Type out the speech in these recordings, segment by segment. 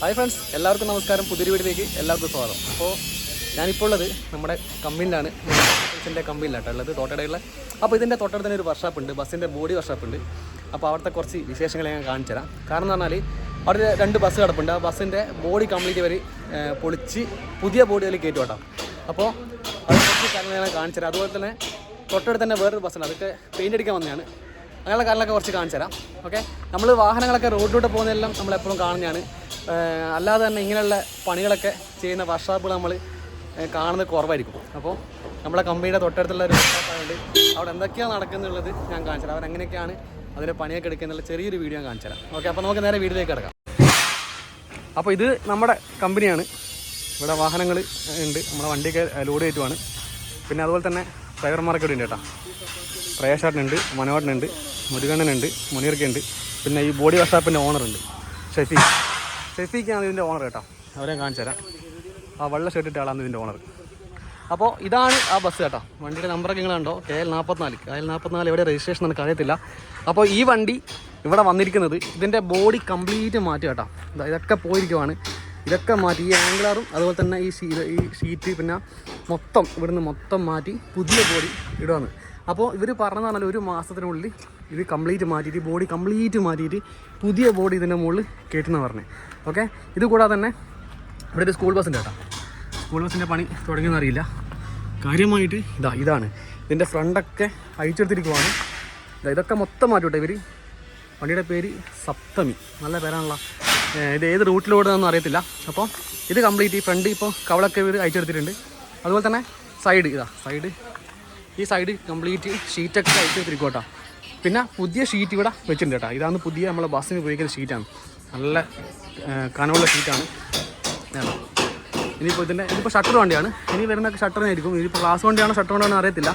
Hi friends എല്ലാവർക്കും നമസ്കാരം. പുതിയൊരു വീട്ടിലേക്ക് എല്ലാവർക്കും സ്വാഗതം. അപ്പോൾ ഞാനിപ്പോൾ ഉള്ളത് നമ്മുടെ കമ്പനിയിലാണ് ഇതിന്റെ കമ്പനിയിലാട്ടോ ഉള്ളത് തോട്ടടയുള്ള അപ്പോൾ ഇതിന്റെ തൊട്ടടുത്ത് തന്നെ ഒരു വർഷാപ്പ് ഉണ്ട് ബസ്സിന്റെ ബോഡി വർഷാപ്പ് ഉണ്ട്. അപ്പോൾ അവിടുത്തെ കുറച്ച് വിശേഷങ്ങൾ ഞാൻ കാണിച്ചു തരാം. കാരണം എന്ന് പറഞ്ഞാൽ അവിടെ രണ്ട് ബസ് കിടപ്പുണ്ട്. ആ ബസ്സിന്റെ ബോഡി കംപ്ലീറ്റ് ഇവർ പൊളിച്ച് പുതിയ ബോഡി അതിൽ കയറ്റി കേട്ടോ. അപ്പോൾ അത് കുറച്ച് കാര്യങ്ങൾ ഞാൻ കാണിച്ചു തരാം. അതുപോലെ തന്നെ തൊട്ടടുത്ത് തന്നെ വേറൊരു ബസ്സുണ്ട് അതൊക്കെ പെയിന്റ് അടിക്കാൻ വന്നതാണ്. അങ്ങനെയുള്ള കാര്യങ്ങളൊക്കെ കുറച്ച് കാണിച്ചു തരാം. ഓക്കെ നമ്മൾ വാഹനങ്ങളൊക്കെ റോഡിലൂടെ പോകുന്നതെല്ലാം നമ്മൾ എപ്പോഴും കാണുന്നതാണ്. അല്ലാതെ തന്നെ ഇങ്ങനെയുള്ള പണികളൊക്കെ ചെയ്യുന്ന വർക്ക്ഷോപ്പുകൾ നമ്മൾ കാണുന്നത് കുറവായിരിക്കും. അപ്പോൾ നമ്മളെ കമ്പനിയുടെ തൊട്ടടുത്തുള്ള ഒരു വർക്ക്ഷോപ്പ് അവിടെ എന്തൊക്കെയാണ് നടക്കുന്നുള്ളത് ഞാൻ കാണിച്ചു തരാം. അവരെങ്ങനെയൊക്കെയാണ് അതിന്റെ പണിയൊക്കെ എടുക്കുന്നുള്ള ചെറിയൊരു വീഡിയോ ഞാൻ കാണിച്ചു തരാം. ഓക്കെ അപ്പോൾ നമുക്ക് നേരെ വീട്ടിലേക്ക് കിടക്കാം. അപ്പോൾ ഇത് നമ്മുടെ കമ്പനിയാണ് ഇവിടെ വാഹനങ്ങൾ ഉണ്ട്. നമ്മുടെ വണ്ടിയൊക്കെ ലോഡ് കയറ്റുവാണ് പിന്നെ അതുപോലെ തന്നെ ഡ്രൈവർമാരൊക്കെ ഇവിടെ ഉണ്ട് കേട്ടോ. പ്രേഷാട്ടനുണ്ട് മനോഹരനുണ്ട് മുരുകണ്ണനുണ്ട് മുനീർക്കുണ്ട് പിന്നെ ഈ ബോഡി വർഷാപ്പിന്റെ ഓണറുണ്ട് ഷെഫി. ഷെഫിക്കാണ് ഇതിന്റെ ഓണർ കേട്ടോ. അവരെ കാണിച്ചു തരാം. ആ വെള്ള ഷർട്ട് ഇട്ട ആളാണ് ഇതിന്റെ ഓണർ അപ്പോൾ ഇതാണ് ആ ബസ് കേട്ടോ. വണ്ടിയുടെ നമ്പറൊക്കെ നിങ്ങളുണ്ടോ? കെ എൽ നാൽപ്പത്തിനാല് കെ എൽ നാൽപ്പത്തിനാല് എവിടെ രജിസ്ട്രേഷൻ നമുക്ക് അറിയത്തില്ല. അപ്പോൾ ഈ വണ്ടി ഇവിടെ വന്നിരിക്കുന്നത് ഇതിന്റെ ബോഡി കംപ്ലീറ്റ് മാറ്റി കേട്ടോ. ഇതൊക്കെ പോയിരിക്കുവാണ്. ഇതൊക്കെ മാറ്റി ഈ ആംഗിളറും അതുപോലെ തന്നെ ഈ ഈ ഷീറ്റ് പിന്നെ മൊത്തം ഇവിടുന്ന് മൊത്തം മാറ്റി പുതിയ ബോഡി ഇടുകയാണ് അപ്പോൾ ഇവർ പറഞ്ഞതെന്ന് പറഞ്ഞാൽ ഒരു മാസത്തിനുള്ളിൽ ഇത് കംപ്ലീറ്റ് മാറ്റിയിട്ട് ബോഡി കംപ്ലീറ്റ് മാറ്റിയിട്ട് പുതിയ ബോഡി ഇതിന്റെ മുകളിൽ കയറ്റുന്ന പറഞ്ഞത് ഓക്കെ ഇത് കൂടാതെ തന്നെ ഇവിടെ ഒരു സ്കൂൾ ബസ്സിന്റെ കേട്ടോ. സ്കൂൾ ബസ്സിന്റെ പണി തുടങ്ങിയെന്ന് അറിയില്ല. കാര്യമായിട്ട് ഇതാ ഇതാണ്. ഇതിന്റെ ഫ്രണ്ടൊക്കെ അഴിച്ചെടുത്തിരിക്കുവാണ്. ഇതാ ഇതൊക്കെ മൊത്തം മാറ്റി ഇവർ വണ്ടിയുടെ പേര് സപ്തമി. നല്ല പേരാണല്ലോ. ഇത് ഏത് റൂട്ടിലൂടെ ഒന്നും അറിയത്തില്ല. അപ്പോൾ ഇത് കംപ്ലീറ്റ് ഈ ഫ്രണ്ട് ഇപ്പോൾ കവളൊക്കെ ഇവർ അയച്ചെടുത്തിട്ടുണ്ട് അതുപോലെ തന്നെ സൈഡ് ഇതാ സൈഡ് ഈ സൈഡ് കംപ്ലീറ്റ് ഷീറ്റൊക്കെ ആയിട്ട് തിരിക്കോട്ടാ. പിന്നെ പുതിയ ഷീറ്റ് ഇവിടെ വെച്ചിട്ടുണ്ട് കേട്ടോ. ഇതാണ് പുതിയ നമ്മളെ ബസ്സിന് ഉപയോഗിക്കുന്ന ഷീറ്റാണ് നല്ല കനമുള്ള ഷീറ്റാണ്. ഇനിയിപ്പോൾ ഇതിന്റെ ഇതിപ്പോൾ ഷട്ടർ വണ്ടിയാണ്. ഇനി വരുന്ന ഷട്ടറിനായിരിക്കും ഇതിപ്പോൾ ഗ്ലാസ് വണ്ടിയാണോ ഷട്ടർ വണ്ടിയാണോ അറിയത്തില്ല.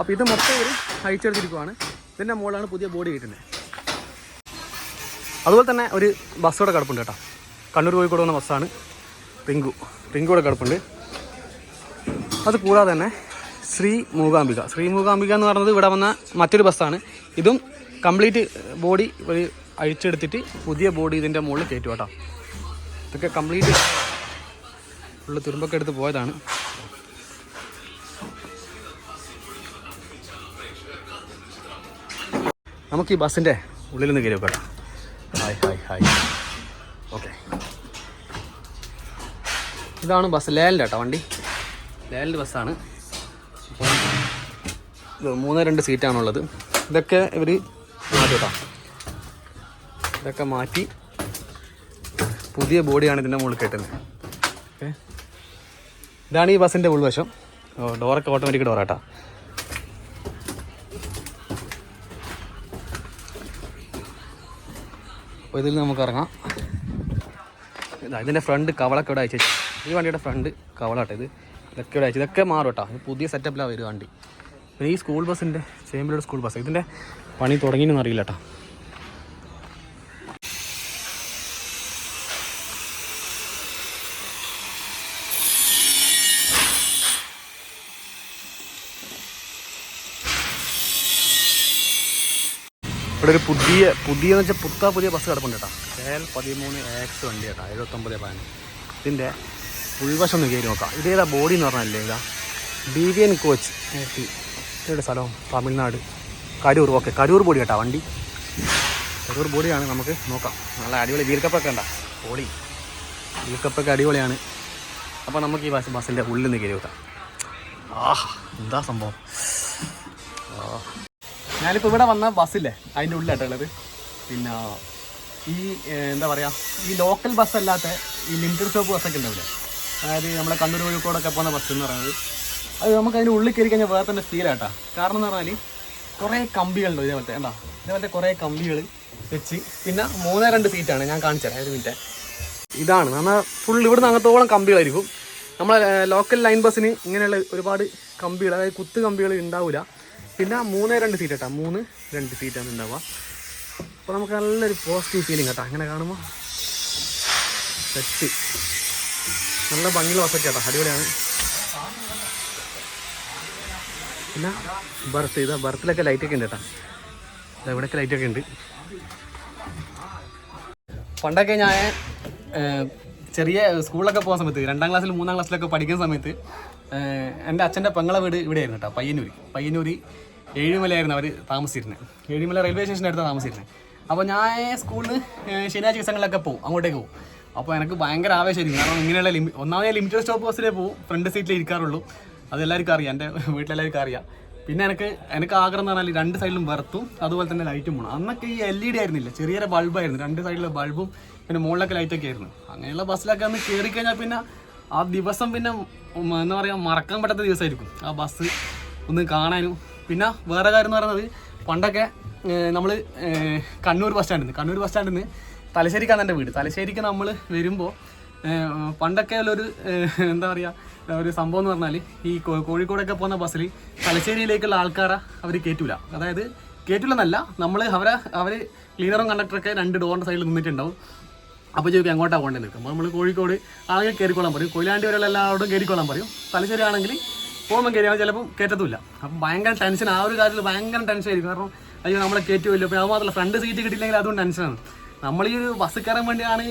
അപ്പോൾ ഇത് മൊത്തം ഒരു അയച്ചെടുത്തിരിക്കുവാണ് ഇതിന്റെ മുകളിലാണ് പുതിയ ബോഡി കിട്ടുന്നത്. അതുപോലെ തന്നെ ഒരു ബസ്സോടെ കൂടെ കിടപ്പുണ്ട് കേട്ടോ. കണ്ണൂർ കോഴിക്കോട് വന്ന ബസ്സാണ് റിങ്കു റിങ്കു കൂടെ കിടപ്പുണ്ട്. അത് കൂടാതെ തന്നെ ശ്രീ മൂകാംബിക. ശ്രീ മൂകാംബിക എന്ന് പറഞ്ഞത് ഇവിടെ വന്ന മറ്റൊരു ബസ്സാണ്. ഇതും കംപ്ലീറ്റ് ബോഡി അഴിച്ചെടുത്തിട്ട് പുതിയ ബോഡി ഇതിന്റെ മുകളിൽ കയറ്റും കേട്ടോ. ഇതൊക്കെ കംപ്ലീറ്റ് ഉള്ള തുരുമ്പൊക്കെ എടുത്ത് പോയതാണ്. നമുക്ക് ഈ ബസ്സിന്റെ ഉള്ളിൽ നിന്ന് കയറി വെക്കാം ഹായ് ഹായ് ഹായ്. ഓക്കെ. ഇതാണ് ബസ് ലേലിന്റെ കേട്ടോ വണ്ടി. ലേലിന്റെ ബസ്സാണ് മൂന്ന് രണ്ട് സീറ്റാണുള്ളത്. ഇതൊക്കെ ഇവർ മാറ്റാം ഇതൊക്കെ മാറ്റി പുതിയ ബോഡിയാണ് ഇതിന്റെ മുകളിൽ കെട്ടുന്നത് ഓക്കെ. ഇതാണ് ഈ ബസ്സിന്റെ ഉൾവശം. ഡോറൊക്കെ ഓട്ടോമാറ്റിക് ഡോറാട്ടാ. അപ്പോൾ ഇതിൽ നമുക്ക് ഇറങ്ങാം. ഇതാ ഇതിന്റെ ഫ്രണ്ട് കവളൊക്കെ ഇവിടെ അയച്ചു ഈ വണ്ടിയുടെ ഫ്രണ്ട് കവളാട്ടെ ഇത്. ഇതൊക്കെ ഇവിടെ ഇതൊക്കെ മാറും കേട്ടോ. പുതിയ സെറ്റപ്പിലാണ് വരും വണ്ടി. പിന്നെ ഈ സ്കൂൾ ബസ്സിന്റെ ചേമ്പിലൂടെ സ്കൂൾ ബസ് ഇതിന്റെ പണി തുടങ്ങിയെന്ന് അറിയില്ല കേട്ടോ. ഇവിടെ ഒരു പുതിയ പുതിയ വെച്ചാൽ പുത്ത പുതിയ ബസ് കിടപ്പുണ്ട് കേട്ടോ. എൽ പതിമൂന്ന് എക്സ് വണ്ടി കേട്ടോ. എഴുപത്തൊമ്പത് പതിനൊന്ന് ഇതിന്റെ ഉൾവശം ഒന്ന് കയറി നോക്കാം. ഇതേതാ ബോഡി എന്ന് പറഞ്ഞല്ലേ ഇതാ? ഡി വി എൻ കോച്ച് ഇവിടെ സ്ഥലം? തമിഴ്നാട്. കരൂർ. ഓക്കെ കരൂർ ബോഡി കേട്ടോ വണ്ടി. കരൂർ ബോഡിയാണ് നമുക്ക് നോക്കാം. നല്ല അടിപൊളി വീൽ കപ്പൊക്കെ ഉണ്ടാ ബോഡി വീൽ കപ്പൊക്കെ അടിപൊളിയാണ്. അപ്പോൾ നമുക്ക് ഈ ബസ് ബസ്സിന്റെ ഉള്ളിൽ നിന്ന് കയറി നോക്കാം. ആ എന്താ സംഭവം? ഞാനിപ്പോൾ ഇവിടെ വന്ന ബസ്സില്ലേ അതിന്റെ ഉള്ളിലാട്ടോ ഉള്ളത്. പിന്നെ ഈ എന്താ പറയുക ഈ ലോക്കൽ ബസ് അല്ലാത്ത ഈ ലിമിറ്റഡ് സ്റ്റോപ്പ് ബസ്സൊക്കെ ഉണ്ടാവില്ലേ? അതായത് നമ്മളെ കണ്ണൂർ കോഴിക്കോടൊക്കെ പോകുന്ന ബസ് എന്ന് പറയുന്നത്. അത് നമുക്ക് അതിന്റെ ഉള്ളിൽ കയറി കഴിഞ്ഞാൽ വേറെ തന്നെ ഫീലാട്ടാ കാരണം എന്ന് പറഞ്ഞാൽ കുറേ കമ്പികളുണ്ട് ഇതേപോലത്തെ എന്താ ഇതേപോലത്തെ കുറേ കമ്പികൾ വെച്ച് പിന്നെ മൂന്നേ രണ്ട് സീറ്റാണ് ഞാൻ കാണിച്ചു തരാം ഒരു മിനിറ്റ് ഇതാണ്. നമ്മൾ ഫുൾ ഇവിടുന്ന് അങ്ങത്തോളം കമ്പികളായിരിക്കും. നമ്മളെ ലോക്കൽ ലൈൻ ബസ്സിന് ഇങ്ങനെയുള്ള ഒരുപാട് കമ്പികൾ അതായത് കുത്ത് കമ്പികൾ ഉണ്ടാവില്ല പിന്നെ മൂന്നേ രണ്ട് സീറ്റ് കേട്ടോ. മൂന്ന് രണ്ട് സീറ്റാണ് ഉണ്ടാവുക. അപ്പോൾ നമുക്ക് നല്ലൊരു പോസിറ്റീവ് ഫീലിംഗ് കേട്ടോ. അങ്ങനെ കാണുമ്പോൾ സെറ്റ് നല്ല ഭംഗിയുള്ള വസക്കേട്ടാ കേട്ടോ. അടിപൊളിയാണ്. പിന്നെ ബർത്ത് ഇതാ ബർത്തിലൊക്കെ ലൈറ്റൊക്കെ ഉണ്ട് കേട്ടോ. ഇവിടെയൊക്കെ ലൈറ്റൊക്കെ ഉണ്ട്. പണ്ടൊക്കെ ഞാൻ ചെറിയ സ്കൂളിലൊക്കെ പോകുന്ന സമയത്ത് രണ്ടാം ക്ലാസ്സിൽ മൂന്നാം ക്ലാസ്സിലൊക്കെ പഠിക്കുന്ന സമയത്ത് എന്റെ അച്ഛന്റെ പെങ്ങളെ വീട് ഇവിടെയായിരുന്നു കേട്ടോ പയ്യന്നൂരി. പയ്യന്നൂരി ഏഴുമലയായിരുന്നു അവർ താമസിച്ചിരുന്നത് ഏഴുമല റെയിൽവേ സ്റ്റേഷന്റെ അടുത്താണ് താമസിച്ചിരുന്നത് അപ്പോൾ ഞാൻ സ്കൂളിൽ ശനിയാഴ്ച ദിവസങ്ങളിലൊക്കെ പോകും അങ്ങോട്ടേക്ക് പോകും. അപ്പോൾ എനിക്ക് ഭയങ്കര ആവേശമായിരിക്കും. കാരണം ഇങ്ങനെയുള്ള ലിമി ഒന്നാമത് ലിമിറ്റഡ് സ്റ്റോപ്പ് ബസ്സിലേ പോകും ഫ്രണ്ട് സീറ്റിൽ ഇരിക്കാറുള്ളൂ. അതെല്ലാവർക്കും അറിയാം. എന്റെ വീട്ടിലെല്ലാവർക്കും അറിയാം. പിന്നെ എനിക്ക് എനിക്ക് ആഗ്രഹം എന്ന് പറഞ്ഞാൽ രണ്ട് സൈഡിലും വെറുത്തും അതുപോലെ തന്നെ ലൈറ്റും വേണം അന്നൊക്കെ ഈ എൽ ഇ ഡി ആയിരുന്നില്ല. ചെറിയൊരു ബൾബായിരുന്നു രണ്ട് സൈഡിലെ ബൾബും പിന്നെ മുകളിലൊക്കെ ലൈറ്റൊക്കെ ആയിരുന്നു. അങ്ങനെയുള്ള ബസ്സിലൊക്കെ ഒന്ന് കയറി കഴിഞ്ഞാൽ പിന്നെ ആ ദിവസം പിന്നെ എന്താ പറയുക മറക്കാൻ പറ്റാത്ത ദിവസമായിരിക്കും. ആ ബസ് ഒന്ന് കാണാനും. പിന്നെ വേറെ കാര്യം എന്ന് പറയുന്നത് പണ്ടൊക്കെ നമ്മൾ കണ്ണൂർ ബസ് സ്റ്റാൻഡിൽ നിന്ന് കണ്ണൂർ ബസ് സ്റ്റാൻഡിൽ നിന്ന് തലശ്ശേരിക്കാണ് എന്റെ വീട്. തലശ്ശേരിക്ക് നമ്മൾ വരുമ്പോൾ പണ്ടൊക്കെ ഉള്ളൊരു എന്താ പറയുക ഒരു സംഭവം എന്ന് പറഞ്ഞാൽ ഈ കോഴിക്കോടൊക്കെ പോകുന്ന ബസ്സിൽ തലശ്ശേരിയിലേക്കുള്ള ആൾക്കാരെ അവർ കയറ്റൂല അതായത് കയറ്റില്ലെന്നല്ല നമ്മൾ അവരെ അവർ ക്ലീനറും കണ്ടക്ടറൊക്കെ രണ്ട് ഡോറിന്റെ സൈഡിൽ നിന്നിട്ടുണ്ടാവും. അപ്പോൾ ചോദിക്കും എങ്ങോട്ടാണ് പോകേണ്ടത് നിൽക്കും നമ്മൾ കോഴിക്കോട് ആകെ കയറിക്കോളാൻ പറയും. കൊയിലാണ്ടി വരെയുള്ള എല്ലാവരോടും കയറിക്കോളാൻ പറയും. തലശ്ശേരി ആണെങ്കിൽ പോകുമ്പോൾ കയറിയാൽ ചിലപ്പം കയറ്റത്തുമില്ല അപ്പം ഭയങ്കര ടെൻഷൻ ആ ഒരു കാര്യത്തിൽ ഭയങ്കര ടെൻഷൻ ആയിരിക്കും. കാരണം അയ്യോ നമ്മളെ കയറ്റുമല്ലോ അപ്പോൾ അത് മാത്രമല്ല ഫ്രണ്ട് സീറ്റ് കിട്ടിയില്ലെങ്കിൽ അതുകൊണ്ട് ടെൻഷനാണ് നമ്മൾ ഈ ഒരു ബസ് കയറാൻ വേണ്ടിയാണ്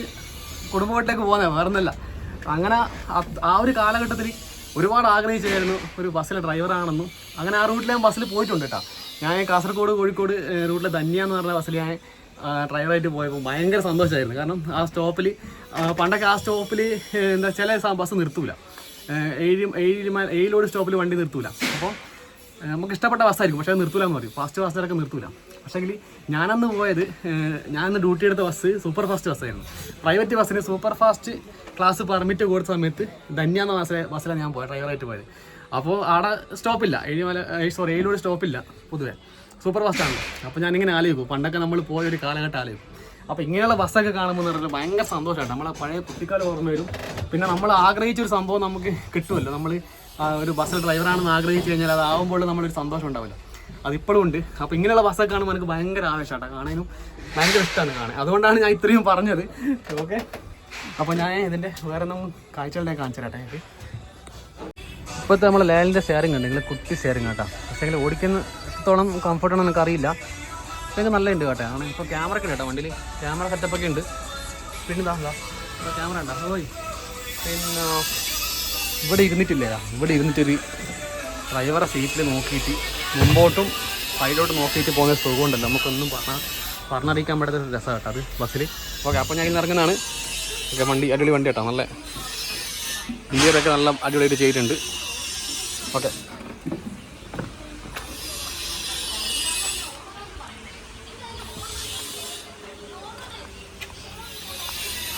കുടുംബമായിട്ടേക്ക് പോകുന്നത് വേറൊന്നല്ല അങ്ങനെ ആ- ഒരു കാലഘട്ടത്തിൽ ഒരുപാട് ആഗ്രഹിച്ചായിരുന്നു ഒരു ബസ്സിലെ ഡ്രൈവറാണെന്നും അങ്ങനെ ആ റൂട്ടിൽ ഞാൻ ബസ്സിൽ പോയിട്ടുണ്ട് കേട്ടോ ഞാൻ കാസർഗോഡ് കോഴിക്കോട് റൂട്ടിലെ ധന്യാന്ന് പറഞ്ഞ ബസ്സിൽ ഞാൻ ഡ്രൈവറായിട്ട് പോയപ്പോൾ ഭയങ്കര സന്തോഷമായിരുന്നു കാരണം ആ സ്റ്റോപ്പിൽ പണ്ടൊക്കെ ആ സ്റ്റോപ്പിൽ എന്താ ചില ബസ് നിർത്തൂല. ഏഴ് ഏഴ് മ- ഏഴിലോട് സ്റ്റോപ്പിൽ വണ്ടി നിർത്തൂല. അപ്പോൾ നമുക്ക് ഇഷ്ടപ്പെട്ട ബസ്സായിരിക്കും പക്ഷേ നിർത്തൂല എന്ന് പറയും. ഫാസ്റ്റ് ബസ്സിലൊക്കെ നിർത്തൂല. പക്ഷേങ്കിൽ ഞാനന്ന് പോയത് ഞാനന്ന് ഡ്യൂട്ടി എടുത്ത ബസ് സൂപ്പർ ഫാസ്റ്റ് ബസ്സായിരുന്നു പ്രൈവറ്റ് ബസ്സിന് സൂപ്പർ ഫാസ്റ്റ് ക്ലാസ് പെർമിറ്റ് കൊടുത്ത സമയത്ത് ധന്യ എന്ന ബസ്സിലെ ബസ്സിലാണ് ഞാൻ പോയത് ഡ്രൈവറായിട്ട് പോയത്. അപ്പോൾ അവിടെ സ്റ്റോപ്പില്ല ഏഴിമല സോറി ഏഴിലൂടെ സ്റ്റോപ്പില്ല പൊതുവേ. സൂപ്പർ ഫാസ്റ്റാണ് അപ്പോൾ ഞാനിങ്ങനെ ആലോചിക്കും. പണ്ടൊക്കെ നമ്മൾ പോയ ഒരു കാലഘട്ടം ആലോചിക്കും. അപ്പോൾ ഇങ്ങനെയുള്ള ബസ്സൊക്കെ കാണുമ്പോൾ എന്ന് പറഞ്ഞാൽ ഭയങ്കര സന്തോഷമാണ് നമ്മളെ പഴയ കുട്ടിക്കാലം ഓർമ്മ വരും. പിന്നെ നമ്മൾ ആഗ്രഹിച്ചൊരു സംഭവം നമുക്ക് കിട്ടുമല്ലോ. നമ്മൾ ഒരു ബസ് ഡ്രൈവറാണെന്ന് ആഗ്രഹിച്ചു കഴിഞ്ഞാൽ അത് ആവുമ്പോൾ നമ്മളൊരു സന്തോഷം ഉണ്ടാവില്ല. അതിപ്പോഴും ഉണ്ട്. അപ്പോൾ ഇങ്ങനെയുള്ള ബസ്സൊക്കെ കാണുമ്പോൾ എനിക്ക് ഭയങ്കര ആവേശമാട്ടോ കാണാനും ഭയങ്കര ഇഷ്ടമാണ് കാണാൻ. അതുകൊണ്ടാണ് ഞാൻ ഇത്രയും പറഞ്ഞത്. ഓക്കെ. അപ്പോൾ ഞാൻ ഇതിന്റെ വേറെ ഒന്നും കാഴ്ചകളിലേക്ക് കാണിച്ചു തരട്ടെ എനിക്ക്. ഇപ്പോഴത്തെ നമ്മളെ ലേലിന്റെ ഷെയറിംഗ് ഉണ്ട്. നിങ്ങൾ കുട്ടി ഷെയറിംഗ് കേട്ടോ. പക്ഷേ ഓടിക്കുന്ന എത്രത്തോളം കംഫർട്ടാണെന്ന് എനിക്ക് അറിയില്ല. പക്ഷേ നല്ല ഉണ്ട് കേട്ടോ. ആണ് ഇപ്പോൾ ക്യാമറ ഒക്കെ കേട്ടോ വണ്ടിയിൽ ക്യാമറ സെറ്റപ്പ് ഒക്കെ ഉണ്ട്. പിന്നെ ഇതാ ക്യാമറ ഉണ്ടോ? ഓയ്. പിന്നെ ഇവിടെ ഇരുന്നിട്ടില്ലേ? ഇവിടെ ഇരുന്നിട്ടൊരു ഡ്രൈവറെ സീറ്റിൽ നോക്കിയിട്ട് മുമ്പോട്ടും സൈഡിലോട്ട് നോക്കിയിട്ട് പോകുന്ന സുഖമുണ്ടല്ലോ. നമുക്കൊന്നും പറഞ്ഞാൽ പറഞ്ഞറിയിക്കാൻ പറ്റാത്ത രസമാണ് കേട്ടോ അത് ബസ്സിൽ ഓക്കെ അപ്പോൾ ഞാൻ ഇന്ന് ഇറങ്ങുന്നതാണ്. ഓക്കെ വണ്ടി അടിപൊളി വണ്ടി കേട്ടോ നല്ല ഇന്ത്യയിലൊക്കെ നല്ല അടിപൊളിയായിട്ട് ചെയ്തിട്ടുണ്ട്. ഓക്കെ.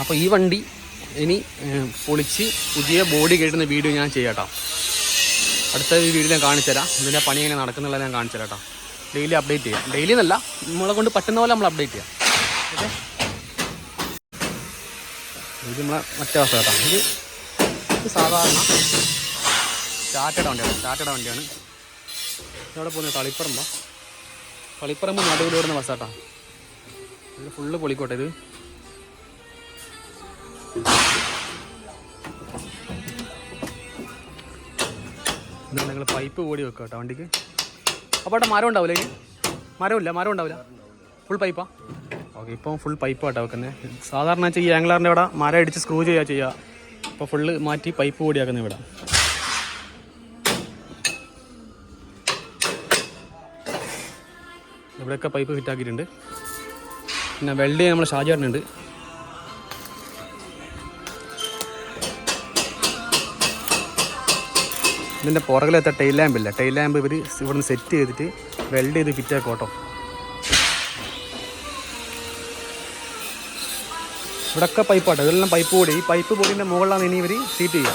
അപ്പോൾ ഈ വണ്ടി ഇനി പൊളിച്ച് പുതിയ ബോഡി കയറ്റുന്ന വീഡിയോ ഞാൻ ചെയ്യാം അടുത്ത വീഡിയോ ഞാൻ കാണിച്ചു തരാം. ഇതിന്റെ പണി എങ്ങനെ നടക്കുന്നുള്ള ഞാൻ കാണിച്ചു തരാം കേട്ടോ ഡെയിലി അപ്ഡേറ്റ് ചെയ്യാം. ഡെയിലി എന്നല്ല നമ്മളെ കൊണ്ട് പറ്റുന്ന പോലെ നമ്മൾ അപ്ഡേറ്റ് ചെയ്യാം. ഇത് നമ്മളെ മറ്റേ അവസ്ഥ കേട്ടോ. ഇത് സാധാരണ ടാറ്റയുടെ വണ്ടിയാണ്. ടാറ്റയുടെ വണ്ടിയാണ്. ഇവിടെ പോകുന്നത് തളിപ്പറമ്പ്. നടുവിൽ വരുന്ന ബസ്സാട്ടാ ഇത് ഫുള്ള് പൊളിക്കോട്ടെ ഇത്. എന്നാൽ നിങ്ങൾ പൈപ്പ് ഓടി വെക്കുക കേട്ടോ വണ്ടിക്ക്. അപ്പോൾ അവിടെ മരം ഉണ്ടാവില്ല ഇനി? മരമില്ല മരം ഉണ്ടാവില്ല. ഫുൾ പൈപ്പാ ഓക്കെ ഇപ്പം ഫുൾ പൈപ്പ് കേട്ടോ വെക്കുന്നത് സാധാരണ വെച്ചാൽ ഈ ആംഗ്ലാറിന്റെ ഇവിടെ മരം അടിച്ച് സ്ക്രൂ ചെയ്യുക ചെയ്യുക ഇപ്പോൾ ഫുള്ള് മാറ്റി പൈപ്പ് കൂടിയാക്കുന്നത് ഇവിടെ. ഇവിടെയൊക്കെ പൈപ്പ് ഫിറ്റാക്കിയിട്ടുണ്ട് പിന്നെ വെൽഡ് നമ്മൾ ഷാജാറിനുണ്ട് ഇതിന്റെ പുറകിലത്തെ ടൈൽ ലാമ്പില്ല ടൈൽ ലാമ്പ് ഇവർ ഇവിടുന്ന് സെറ്റ് ചെയ്തിട്ട് വെൽഡ് ചെയ്ത് ഫിറ്റ് ആക്കും കേട്ടോ. ഇവിടെയൊക്കെ പൈപ്പ് ആട്ടോ. ഇതെല്ലാം പൈപ്പ് പൊടി ഈ പൈപ്പ് പൊടിന്റെ മുകളിലാണ് ഇനി ഇവർ സീറ്റ് ചെയ്യുക.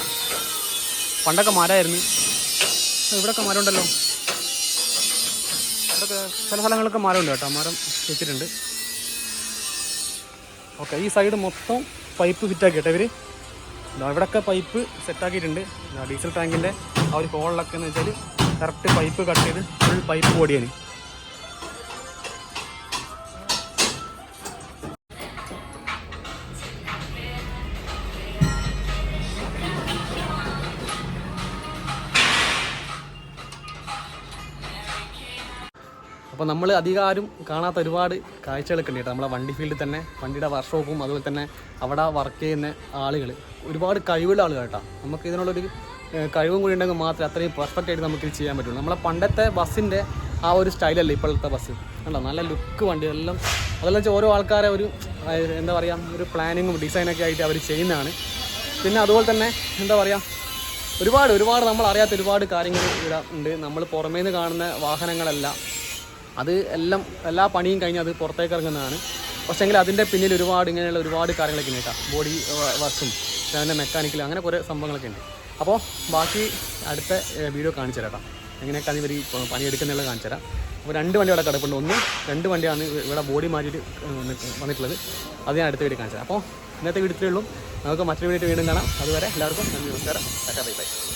പണ്ടൊക്കെ മരമായിരുന്നു ഇവിടൊക്കെ മരം ഉണ്ടല്ലോ ഇവിടെയൊക്കെ ചില സ്ഥലങ്ങളൊക്കെ മരമുണ്ട് കേട്ടോ. മരം വെച്ചിട്ടുണ്ട്. ഓക്കെ ഈ സൈഡ് മൊത്തം പൈപ്പ് ഫിറ്റാക്കിയിട്ടെ ഇവർ ഇവിടെയൊക്കെ പൈപ്പ് സെറ്റാക്കിയിട്ടുണ്ട് ഡീസൽ ടാങ്കിന്റെ ആ ഒരു ഹോളിലൊക്കെ എന്ന് വെച്ചാൽ കറക്റ്റ് പൈപ്പ് കട്ട് ചെയ്ത് ഫുൾ പൈപ്പ് പൊടിയാണ് അപ്പോൾ നമ്മൾ അധികം ആരും കാണാത്ത ഒരുപാട് കാഴ്ചകളൊക്കെ ഉണ്ട് നമ്മളെ വണ്ടി ഫീൽഡിൽ തന്നെ വണ്ടിയുടെ വർക്ക്ഷോപ്പും അതുപോലെ തന്നെ അവിടെ വർക്ക് ചെയ്യുന്ന ആളുകൾ ഒരുപാട് കഴിവുള്ള ആളുകൾ കേട്ടോ. നമുക്ക് ഇതിനുള്ളൊരു കഴിവും കൂടി ഉണ്ടെങ്കിൽ മാത്രമേ അത്രയും പെർഫെക്റ്റ് ആയിട്ട് നമുക്ക് ഇത് ചെയ്യാൻ പറ്റുള്ളൂ. നമ്മളെ പണ്ടത്തെ ബസ്സിന്റെ ആ ഒരു സ്റ്റൈലല്ല ഇപ്പോഴത്തെ ബസ്? കണ്ടോ? നല്ല ലുക്ക് വണ്ടി എല്ലാം അതെല്ലാം വെച്ചാൽ ഓരോ ആൾക്കാരെ ഒരു എന്താ പറയുക ഒരു പ്ലാനിങ്ങും ഡിസൈനൊക്കെ ആയിട്ട് അവർ ചെയ്യുന്നതാണ്. പിന്നെ അതുപോലെ തന്നെ എന്താ പറയുക ഒരുപാട് ഒരുപാട് നമ്മൾ അറിയാത്ത ഒരുപാട് കാര്യങ്ങൾ ഇവിടെ ഉണ്ട്. നമ്മൾ പുറമേ നിന്ന് കാണുന്ന വാഹനങ്ങളെല്ലാം. അത് എല്ലാം എല്ലാ പണിയും കഴിഞ്ഞ് അത് പുറത്തേക്ക് ഇറങ്ങുന്നതാണ്. പക്ഷേ എങ്കിൽ അതിന്റെ പിന്നിൽ ഒരുപാട് ഇങ്ങനെയുള്ള ഒരുപാട് കാര്യങ്ങളൊക്കെ ഉണ്ട് കേട്ടോ. ബോഡി വർക്കും അതിന്റെ മെക്കാനിക്കലും അങ്ങനെ കുറേ സംഭവങ്ങളൊക്കെ ഉണ്ട്. അപ്പോൾ ബാക്കി അടുത്ത വീഡിയോ കാണിച്ചു തരാം എങ്ങനെയൊക്കെയാണ് ഇവർ ഈ പണിയെടുക്കുന്നുള്ള കാണിച്ചു തരാം. അപ്പോൾ രണ്ട് വണ്ടി അവിടെ കിടപ്പുണ്ട്. ഒന്ന് രണ്ട് വണ്ടിയാണ് ഇവിടെ ബോഡി മാറ്റിയിട്ട് വന്നിട്ടുള്ളത്. അത് ഞാൻ അടുത്ത വീഡിയോ കാണിച്ചു തരാം. അപ്പോൾ ഇന്നത്തെ വീഡിയോ ഉള്ളൂ. നമുക്ക് മറ്റൊരു വീഡിയോ വീണ്ടും കാണാം. അതുവരെ എല്ലാവർക്കും നന്ദി നമസ്കാരം. Bye bye.